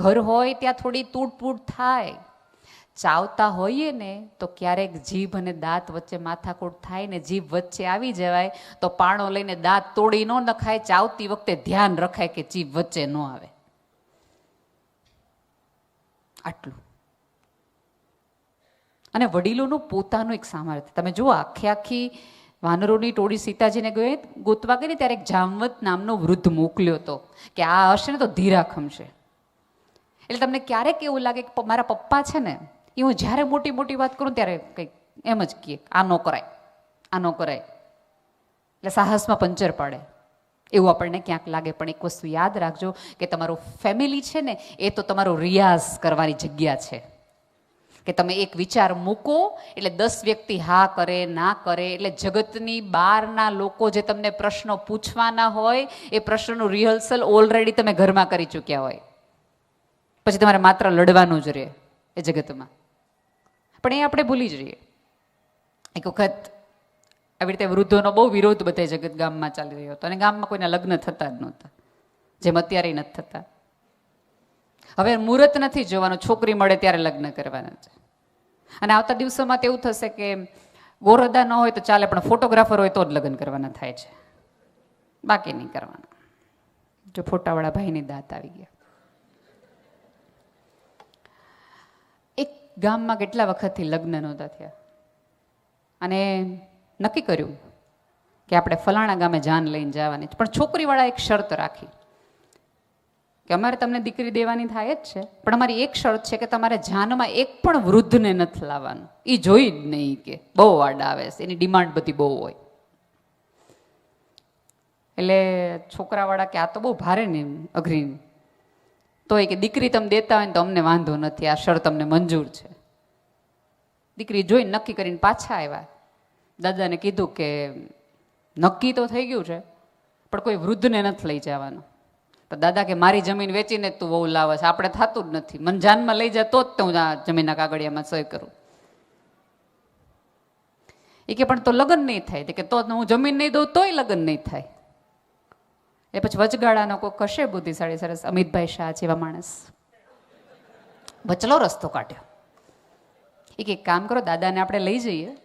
ઘર હોય ત્યાં થોડી તૂટફૂટ થાય. ચાવતા હોઈએ ને તો ક્યારેક જીભ અને દાંત વચ્ચે માથાકૂટ થાય ને જીભ વચ્ચે આવી જવાય તો પાણો લઈને દાંત તોડી ન નખાય, ચાવતી વખતે ધ્યાન રખાય કે જીભ વચ્ચે ન આવે. આટલું. અને વડીલોનું પોતાનું એક સામર્થ્ય. તમે જુઓ, આખી આખી વાનરોની ટોળી સીતાજીને ગઈ ગોતવા ગઈ ત્યારે એક જામવત નામનો વૃદ્ધ મોકલ્યો હતો કે આ હશે ને તો ધીરા ખમશે. એટલે તમને ક્યારેક એવું લાગે કે મારા પપ્પા છે ને, એ હું જ્યારે મોટી મોટી વાત કરું ત્યારે કંઈક એમ જ કહે, આ ન કરાય, આ ન કરાય. એટલે સાહસમાં પંચર પાડે. એવું આપણને ક્યાંક લાગે, પણ એક વસ્તુ યાદ રાખજો કે તમારું ફેમિલી છે ને, એ તો તમારો રિયાઝ કરવાની જગ્યા છે. કે તમે એક વિચાર મૂકો, એટલે દસ વ્યક્તિ હા કરે, ના કરે, એટલે જગતની બહારના લોકો જે તમને પ્રશ્નો પૂછવાના હોય, એ પ્રશ્નનું રિહર્સલ ઓલરેડી તમે ઘરમાં કરી ચૂક્યા હોય. પછી તમારે માત્ર લડવાનું જ રહે એ જગતમાં. પણ એ આપણે ભૂલી જઈએ એક વખત આવી રીતે વૃદ્ધોનો બહુ વિરોધ બધે જગત ગામમાં ચાલી રહ્યો હતો અને ગામમાં કોઈના લગ્ન થતા જ નહોતા. જેમ અત્યારે નથી થતા. હવે મુહૂર્ત નથી જોવાનું, છોકરી મળે ત્યારે લગ્ન કરવાના છે. અને આવતા દિવસોમાં તો એવું થશે કે ગોરદા ન હોય તો ચાલે, પણ ફોટોગ્રાફર હોય તો જ લગ્ન કરવાના થાય છે. બાકી નહીં કરવાના. જો ફોટાવાળા ભાઈની દાંત આવી ગયા એક ગામમાં કેટલા વખતથી લગ્ન નહોતા થયા? અને નક્કી કર્યું કે આપણે ફલાણા ગામે જાન લઈને જવાની પણ છોકરીવાળા એક શરત રાખી કે અમારે તમને દીકરી દેવાની થાય જ છે. પણ અમારી એક શરત છે કે તમારે જાનમાં એક પણ વૃદ્ધને નથી લાવવાનું. એ જોઈ જ નહીં કે બહુ વાડ આવે છે. એની ડિમાન્ડ બધી બહુ હોય. એટલે છોકરાવાળા કે આ તો બહુ ભારે ને અઘરી તો એ કે, દીકરી તમે દેતા હોય ને તો અમને વાંધો નથી, આ શરત તમને મંજૂર છે. દીકરી જોઈને નક્કી કરીને પાછા આવ્યા. દાદાને કીધું કે, નક્કી તો થઈ ગયું છે, પણ કોઈ વૃદ્ધને નથી લઈ જવાનું. તો દાદા કે, મારી જમીન વેચીને જ તું બહુ લાવે છે, આપણે થતું જ નથી. મને જાનમાં લઈ જાય તો જ તો હું આ જમીનના કાગળિયામાં સહી કરું. એ કે, પણ તો લગ્ન નહીં થાય. કે તો હું જમીન નહીં દઉં, તોય લગ્ન નહીં થાય. એ પછી વચગાળાનો કોઈ કશે બુદ્ધિશાળી સરસ અમિતભાઈ શાહ જેવા માણસ. વચલો રસ્તો કાઢ્યો. એક એક કામ કરો, દાદાને આપણે લઈ જઈએ.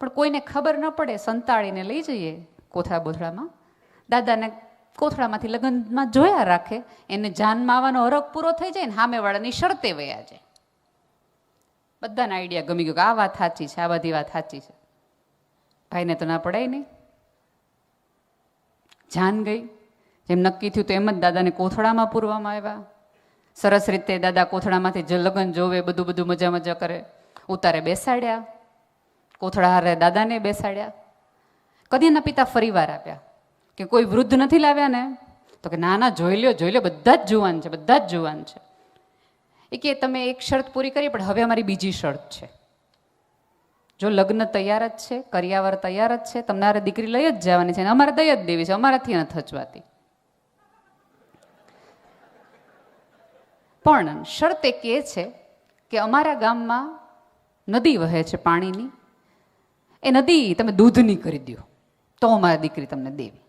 પણ કોઈને ખબર ન પડે સંતાળીને લઈ જઈએ કોથળા બોથળામાં દાદાને કોથળામાંથી લગ્નમાં જોયા રાખે, એને જાનમાં આવવાનો હરખ પૂરો થઈ જાય ને સામેવાળાની શરતે વયા જાય. બધાને આઈડિયા ગમી ગયો કે આ વાત સાચી છે, આ બધી વાત સાચી છે. ભાઈને તો ના પડાય નહીં જાન ગઈ. જેમ નક્કી થયું તો એમ જ દાદાને કોથળામાં પૂરવામાં આવ્યા. સરસ રીતે દાદા કોથળામાંથી જે લગ્ન જોવે, બધું બધું મજા મજા કરે. ઉતારે બેસાડ્યા. કોથળા હારે દાદાને બેસાડ્યા. કદી એના પિતા ફરીવાર આપ્યા કે કોઈ વૃદ્ધ નથી લાવ્યા ને? તો કે, ના ના, જોઈ લ્યો જોઈ લ્યો, બધા જ જુવાન છે, બધા જ જુવાન છે. એ કે, તમે એક શરત પૂરી કરી, પણ હવે અમારી બીજી શરત છે. જો લગ્ન તૈયાર જ છે, કરિયાવર તૈયાર જ છે, તમને દીકરી લઈ જ જવાની છે અને અમારે દઈ જ દેવી છે, અમારાથી નથી થચવાતી પણ શરત એક એ છે કે અમારા ગામમાં નદી વહે છે પાણીની. એ નદી તમે દૂધની કરી દો તો અમારી દીકરી તમને દેવી.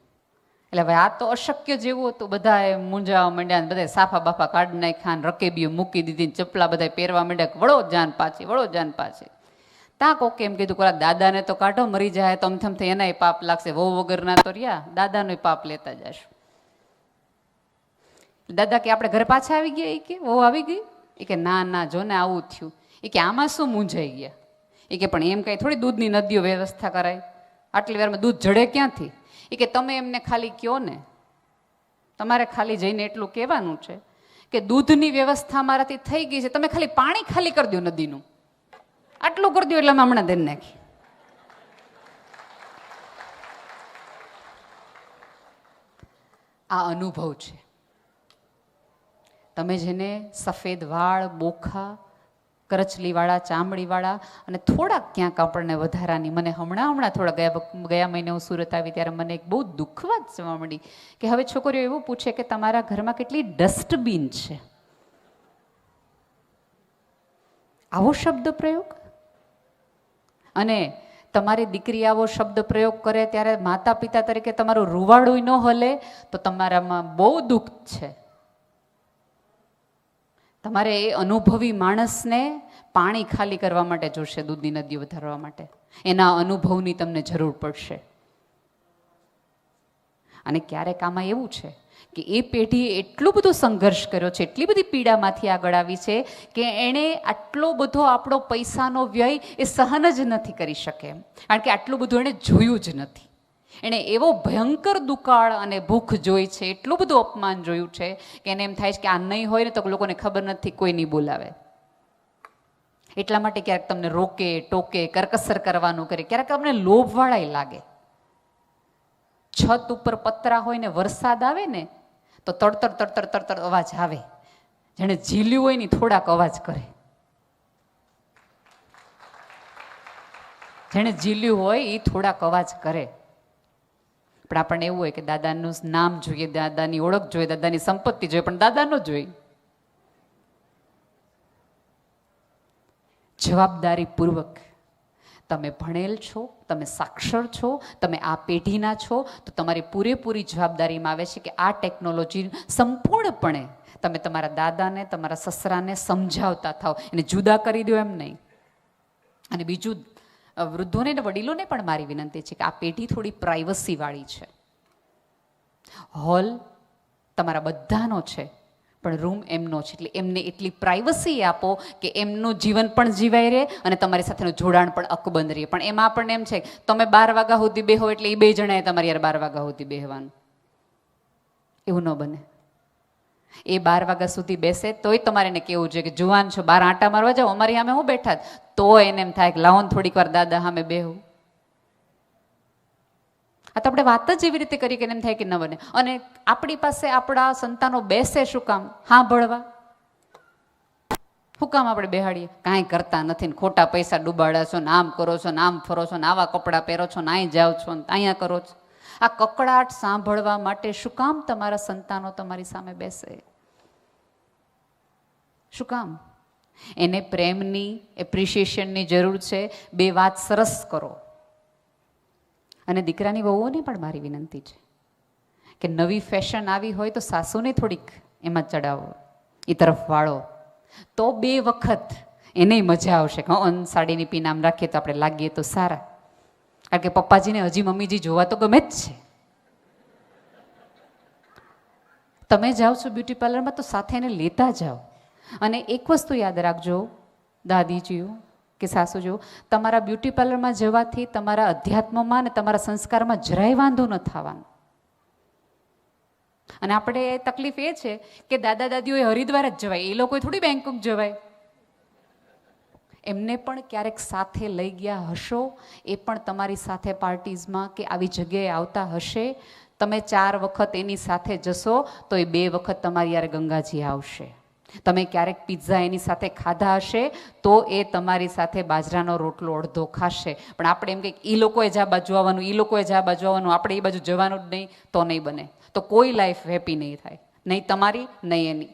એટલે હવે આ તો અશક્ય જેવું હતું. બધાએ મૂંઝાવા માંડ્યા બધા સાફા બાફા કાઢી નાખ્યા રકેબીઓ મૂકી દીધી ચપલા બધા પહેરવા માંડ્યા વળો જાન પાછી વળો જાન પાછી. ત્યાં કોકે એમ કીધું કોલા દાદાને તો કાઢો, મરી જાય તો અમથમ થઈ એનાય પાપ લાગશે. વહુ વગરના તો રહ્યા, દાદાનોય પાપ લેતા જશું. દાદા કે આપણે ઘર પાછા આવી ગયા એ કે? વહુ આવી ગઈ? એ કે, ના ના જો ને આવું થયું. એ કે, આમાં શું મૂંઝાઈ ગયા? એ કે, પણ એમ કંઈ થોડી દૂધની નદીઓ વ્યવસ્થા કરાય. આટલી વારમાં દૂધ જડે ક્યાંથી? એ કે, તમે એમને ખાલી કહો ને. તમારે ખાલી જઈને એટલું કહેવાનું છે કે દૂધની વ્યવસ્થા મારાથી થઈ ગઈ છે. તમે ખાલી પાણી ખાલી કરી દો નદીનું. આટલું કરી દો એટલે અમે હમણાં દઈ નાખી. આ અનુભવ છે. તમે જેને સફેદ વાળ, બોખા, કરચલીવાળા, ચામડીવાળા અને થોડાક ક્યાંક આપણને વધારાની, મને હમણાં હમણાં થોડા ગયા ગયા મહિને હું સુરત આવી ત્યારે મને એક બહુ દુઃખવા જ જોવા મળી કે હવે છોકરીઓ એવું પૂછે કે તમારા ઘરમાં કેટલી ડસ્ટબિન છે? આવો શબ્દ પ્રયોગ? અને તમારી દીકરી આવો શબ્દ પ્રયોગ કરે ત્યારે માતા પિતા તરીકે તમારું રૂવાડું ન હલે તો તમારામાં બહુ દુઃખ છે. તમારે એ અનુભવી માણસને પાણી ખાલી કરવા માટે જોશે દૂધની નદીઓ વધારવા માટે. એના અનુભવની તમને જરૂર પડશે. અને ક્યારેક આમાં એવું છે કે એ પેઢીએ એટલો બધો સંઘર્ષ કર્યો છે, એટલી બધી પીડામાંથી આગળ આવી છે કે એણે આટલો બધો આપણો પૈસાનો વ્યય એ સહન જ નથી કરી શકે એમ. કારણ કે આટલું બધું એણે જોયું જ નથી. એણે એવો ભયંકર દુકાળ અને ભૂખ જોઈ છે, એટલું બધું અપમાન જોયું છે કે એને એમ થાય છે કે આ નહીં હોય ને તો લોકોને ખબર નથી, કોઈ નહીં બોલાવે. એટલા માટે ક્યારેક તમને રોકે, ટોકે, કરકસર કરવાનું કરે, ક્યારેક તમને લોભવાળાય લાગે. છત ઉપર પતરા હોય ને વરસાદ આવે ને, તો તડતર તડતર તડતર અવાજ આવે. જેણે ઝીલ્યું હોય ને થોડાક અવાજ કરે. જેણે ઝીલ્યું હોય એ થોડાક અવાજ કરે. પણ આપણને એવું હોય કે દાદાનું નામ જોઈએ, દાદાની ઓળખ જોઈએ, દાદાની સંપત્તિ જોઈએ, પણ દાદાનો જોઈએ જવાબદારીપૂર્વક તમે ભણેલ છો, તમે સાક્ષર છો, તમે આ પેઢીના છો, તો તમારી પૂરેપૂરી જવાબદારીમાં આવે છે કે આ ટેકનોલોજી સંપૂર્ણપણે તમે તમારા દાદાને, તમારા સસરાને સમજાવતા થાઓ. એને જુદા કરી દો એમ નહીં. અને બીજું વૃદ્ધોને ને વડીલોને પણ મારી વિનંતી છે કે આ પેઢી થોડી પ્રાઇવસીવાળી છે. હોલ તમારા બધાનો છે, પણ રૂમ એમનો છે. એટલે એમને એટલી પ્રાઇવસી આપો કે એમનું જીવન પણ જીવાય રહે અને તમારી સાથેનું જોડાણ પણ અકબંધ રહે. પણ એમાં આપણને એમ છે, તમે બાર વાગ્યા સુધી બેહો એટલે એ બે જણાએ તમારી યાર બાર વાગ્યા સુધી બેહવાનું. એવું ન બને. એ બાર વાગ્યા સુધી બેસે, તોય તમારે એને કેવું છે કે, જુવાન છો, બાર આંટા મારવા જાઓ, અમારી સામે હું બેઠા. તો એને એમ થાય કે, લાવો થોડીક વાર દાદા સામે બેહું. આ તો આપણે વાત જ એવી રીતે કરી કે એમ થાય કે ન બને. અને આપણી પાસે આપણા સંતાનો બેસે શું કામ? હા ભળવા શું કામ આપણે બેહાડીએ? કાંઈ કરતા નથી ને ખોટા પૈસા ડૂબાડા છો ને આમ કરો છો ને આમ ફરો છો ને આવા કપડાં પહેરો છો ને અહીં જાઓ છો ને અહીંયા કરો છો. આ કકડાટ સાંભળવા માટે શું કામ તમારા સંતાનો તમારી સામે બેસે? શું કામ? એને પ્રેમની એપ્રિશિએશનની જરૂર છે. બે વાત સરસ કરો. અને દીકરાની વહુઓને પણ મારી વિનંતી છે કે નવી ફેશન આવી હોય તો સાસુને થોડીક એમાં ચડાવો, એ તરફ વાળો. તો બે વખત એને મજા આવશે કે સાડીની પીન આમ રાખીએ તો આપણે લાગીએ તો સારા. કારણ કે પપ્પાજીને હજી મમ્મીજી જોવા તો ગમે જ છે. તમે જાઓ છો બ્યુટી પાર્લરમાં તો સાથે એને લેતા જાઓ. અને એક વસ્તુ યાદ રાખજો, દાદીજીઓ કે સાસુજીઓ, તમારા બ્યુટી પાર્લરમાં જવાથી તમારા અધ્યાત્મમાં અને તમારા સંસ્કારમાં જરાય વાંધો ન થવાનો. અને આપણે તકલીફ એ છે કે દાદા દાદીઓએ હરિદ્વાર જ જવાય, એ લોકોએ થોડી બેંકોક જવાય. એમને પણ ક્યારેક સાથે લઈ ગયા હશો? એ પણ તમારી સાથે પાર્ટીઝમાં કે આવી જગ્યાએ આવતા હશે? તમે ચાર વખત એની સાથે જશો તો એ બે વખત તમારી યાર ગંગાજી આવશે. તમે ક્યારેક પિઝા એની સાથે ખાધા હશે તો એ તમારી સાથે બાજરાનો રોટલો અડધો ખાશે. પણ આપણે એમ કે એ લોકોએ જ આ એ લોકોએ જ આ આપણે એ બાજુ જવાનું જ નહીં. તો નહીં બને. તો કોઈ લાઈફ હેપી નહીં થાય. નહીં તમારી, નહીં એની.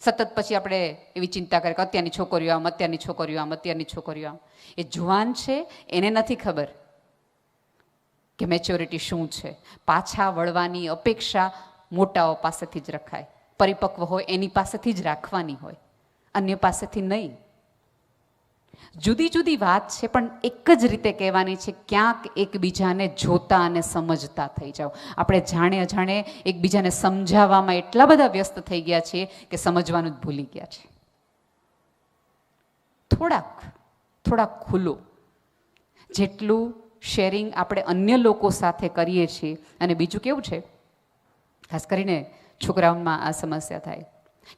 સતત પછી આપણે એવી ચિંતા કરીએ કે અત્યારની છોકરીઓ આમ, અત્યારની છોકરીઓ આમ, અત્યારની છોકરીઓ આમ. એ જુવાન છે, એને નથી ખબર કે મેચ્યોરિટી શું છે. પાછા વળવાની અપેક્ષા મોટાઓ પાસેથી જ રખાય. પરિપક્વ હોય, એની પાસેથી જ રાખવાની હોય. અન્ય પાસેથી નહીં. જુદી જુદી વાત છે, પણ એક જ રીતે કહેવાની છે, ક્યાંક એકબીજાને જોતા અને સમજતા થઈ જાઓ. આપણે જાણે અજાણે એકબીજાને સમજાવવામાં એટલા બધા વ્યસ્ત થઈ ગયા છીએ કે સમજવાનું જ ભૂલી ગયા છે થોડાક થોડાક ખુલ્લો. જેટલું શેરિંગ આપણે અન્ય લોકો સાથે કરીએ છીએ, અને બીજું કેવું છે? ખાસ કરીને છોકરાઓમાં આ સમસ્યા થાય.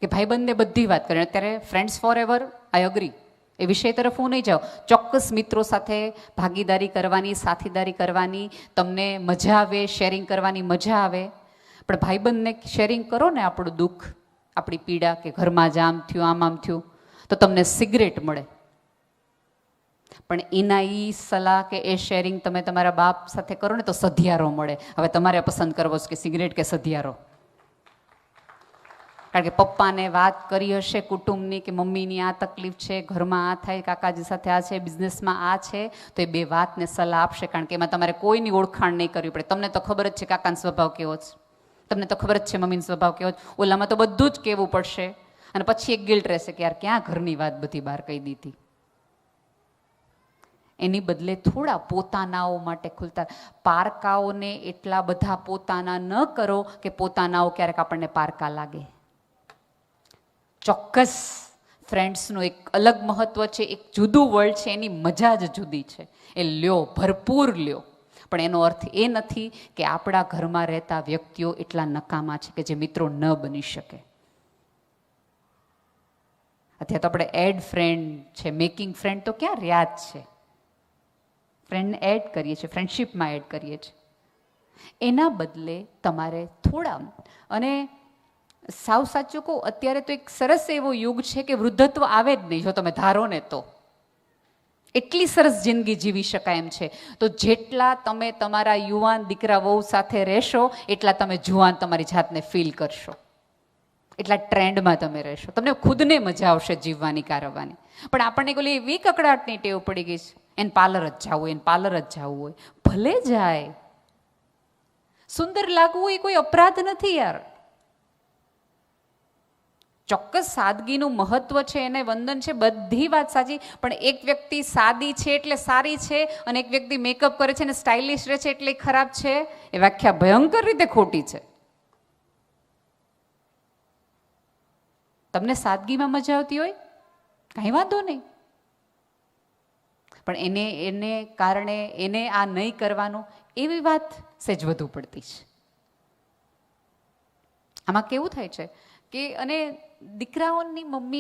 કે ભાઈબંધને બધી વાત કરે, અત્યારે friends for ever I agree એ વિષય તરફ હું નહીં જાઉં. ચોક્કસ મિત્રો સાથે ભાગીદારી કરવાની, સાથીદારી કરવાની, તમને મજા આવે શેરિંગ કરવાની મજા આવે. પણ ભાઈબંધને શેરિંગ કરો ને આપણું દુઃખ, આપણી પીડા કે ઘરમાં જ આમ થયું, આમ આમ થયું, તો તમને સિગરેટ મળે. પણ એના એ સલાહ કે એ શેરિંગ તમે તમારા બાપ સાથે કરો ને તો સધિયારો મળે. હવે તમારે પસંદ કરવો છે કે સિગરેટ કે સધિયારો? કારણ કે પપ્પાને વાત કરી હશે કુટુંબની કે મમ્મીની આ તકલીફ છે, ઘરમાં આ થાય, કાકાજી સાથે આ છે, બિઝનેસમાં આ છે, તો એ બે વાતને સલાહ આપશે કારણ કે એમાં તમારે કોઈની ઓળખાણ નહીં કરવી પડે. તમને તો ખબર જ છે કાકાનો સ્વભાવ કેવો છે. તમને તો ખબર જ છે મમ્મીનો સ્વભાવ કેવો છે. ઓલામાં તો બધું જ કહેવું પડશે. અને પછી એક ગિલ્ટ રહેશે કે યાર, ક્યાં ઘરની વાત બધી બહાર કહી દીધી? એની બદલે થોડા પોતાનાઓ માટે ખુલતા. પારકાઓને એટલા બધા પોતાના ન કરો કે પોતાનાઓ ક્યારેક આપણને પારકા લાગે. ચોક્કસ ફ્રેન્ડ્સનું એક અલગ મહત્વ છે, એક જુદું વર્લ્ડ છે, એની મજા જ જુદી છે. એ લ્યો, ભરપૂર લ્યો. પણ એનો અર્થ એ નથી કે આપણા ઘરમાં રહેતા વ્યક્તિઓ એટલા નકામા છે કે જે મિત્રો ન બની શકે. અત્યારે તો આપણે એડ ફ્રેન્ડ છે મેકિંગ ફ્રેન્ડ તો ક્યાં યાદ છે? ફ્રેન્ડને એડ કરીએ છીએ ફ્રેન્ડશિપમાં એડ કરીએ છીએ. એના બદલે તમારે થોડા, અને સાવ સાચું કહું, અત્યારે તો એક સરસ એવો યુગ છે કે વૃદ્ધત્વ આવે જ નહીં, જો તમે ધારો ને તો. એટલી સરસ જિંદગી જીવી શકાય એમ છે. તો જેટલા તમે તમારા યુવાન દીકરા વહુ સાથે રહેશો, એટલા તમે જુવાન તમારી જાતને ફીલ કરશો. એટલા ટ્રેન્ડમાં તમે રહેશો. તમને ખુદને મજા આવશે જીવવાની, કારવવાની. પણ આપણને કોઈ એવી કકડાટની ટેવ પડી ગઈ છે. એને પાર્લર જ જવું હોય, એને પાર્લર જ જવું હોય. ભલે જાય. સુંદર લાગવું એ કોઈ અપરાધ નથી યાર. ચોક્કસ સાદગીનું મહત્વ છે, એને વંદન છે, બધી વાત સાચી, પણ એક વ્યક્તિ સાદી છે એટલે સારી છે અને એક વ્યક્તિ મેકઅપ કરે છે અને સ્ટાઇલિશ રહે છે એટલે ખરાબ છે, એ વ્યાખ્યા ભયંકર રીતે ખોટી છે. તમને સાદગીમાં મજા આવતી હોય? કાંઈ વાંધો નહીં. પણ એને એને કારણે એને આ નહીં કરવાનું એવી વાત સેજ વધુ પડતી છે. આમાં કેવું થાય છે? કે અને દીકરાઓની મમ્મી